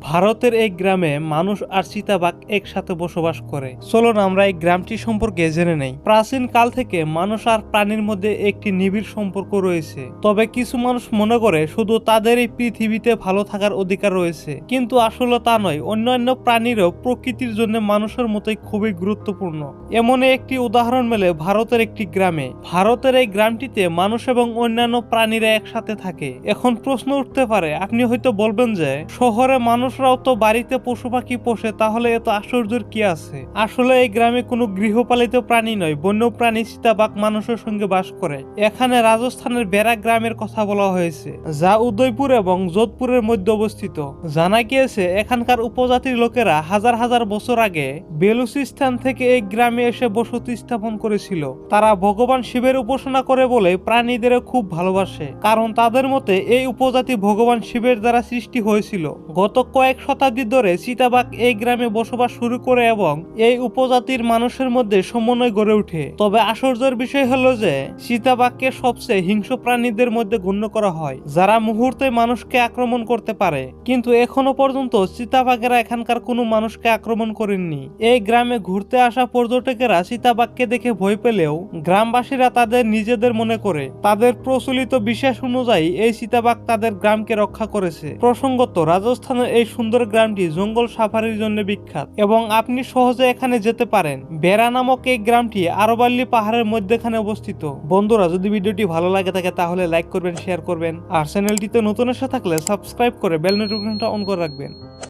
ভারতের এই গ্রামে মানুষ আর চিতাবাঘ একসাথে বসবাস করে। চলুন আমরা এই গ্রামটি সম্পর্কে জেনে নেই। প্রাচীন কাল থেকে মানুষ আর প্রাণীর মধ্যে একটি নিবিড় সম্পর্ক রয়েছে। তবে কিছু মানুষ মনে করে শুধু তাদের এই পৃথিবীতে ভালো থাকার অধিকার রয়েছে। কিন্তু আসলে তা নয়, অন্যান্য প্রাণীরও প্রকৃতির জন্য মানুষের মতোই খুবই গুরুত্বপূর্ণ। এমনই একটি উদাহরণ মেলে ভারতের একটি গ্রামে। ভারতের এই গ্রামটিতে মানুষ এবং অন্যান্য প্রাণীরা একসাথে থাকে। এখন প্রশ্ন উঠতে পারে, আপনি হয়তো বলবেন যে, শহরে মানুষরাও তো বাড়িতে পশু পাখি পোষে, তাহলে এত আশ্চর্যের কি আছে? আসলে এই গ্রামে কোনো গৃহপালিত প্রাণী নয়, বন্য প্রাণী চিতাবাঘ মানুষের সঙ্গে বাস করে। এখানে রাজস্থানের বেড়া গ্রামের কথা বলা হয়েছে, যা উদয়পুর এবং যোধপুরের মধ্যে অবস্থিত। জানা গিয়েছে, এখানকার উপজাতির লোকেরা হাজার হাজার বছর আগে বেলুচিস্তান থেকে এই গ্রামে এসে বসতি স্থাপন করেছিল। তারা ভগবান শিবের উপাসনা করে বলে প্রাণীদের খুব ভালোবাসে, কারণ তাদের মতে এই উপজাতি ভগবান শিবের দ্বারা সৃষ্টি হয়েছিল। গত কয়েক শতাব্দী ধরে চিতাবাঘ এই গ্রামে বসবাস শুরু করে এবং এই উপজাতির মানুষের মধ্যে সমন্বয় গড়ে ওঠে। তবে আশ্চর্যের বিষয় হলো যে, চিতাবাঘকে সবচেয়ে হিংস্র প্রাণীদের মধ্যে গণ্য করা হয়, যারা মুহূর্তে মানুষকে আক্রমণ করতে পারে। কিন্তু এখনও পর্যন্ত চিতাবাঘেরা এখানকার কোনো মানুষকে আক্রমণ করেননি। এই গ্রামে ঘুরতে আসা পর্যটকেরা চিতাবাঘকে দেখে ভয় পেলেও গ্রামবাসীরা তাদের নিজেদের মনে করে। তাদের প্রচলিত বিশ্বাস অনুযায়ী এই চিতাবাঘ তাদের গ্রামকে রক্ষা করেছে। প্রসঙ্গত, রাজস্থানের এই সুন্দর গ্রামটি জঙ্গল সাফারির জন্য বিখ্যাত এবং আপনি সহজে এখানে যেতে পারেন। বেড়া নামক এই গ্রামটি আরবাল্লি পাহাড়ের মধ্যেখানে অবস্থিত। বন্ধুরা, যদি ভিডিওটি ভালো লাগে থাকে, তাহলে লাইক করবেন, শেয়ার করবেন। আর চ্যানেলটিতে নতুন এসে থাকলে সাবস্ক্রাইব করে বেল নোটিফিকেশনটা অন করে রাখবেন।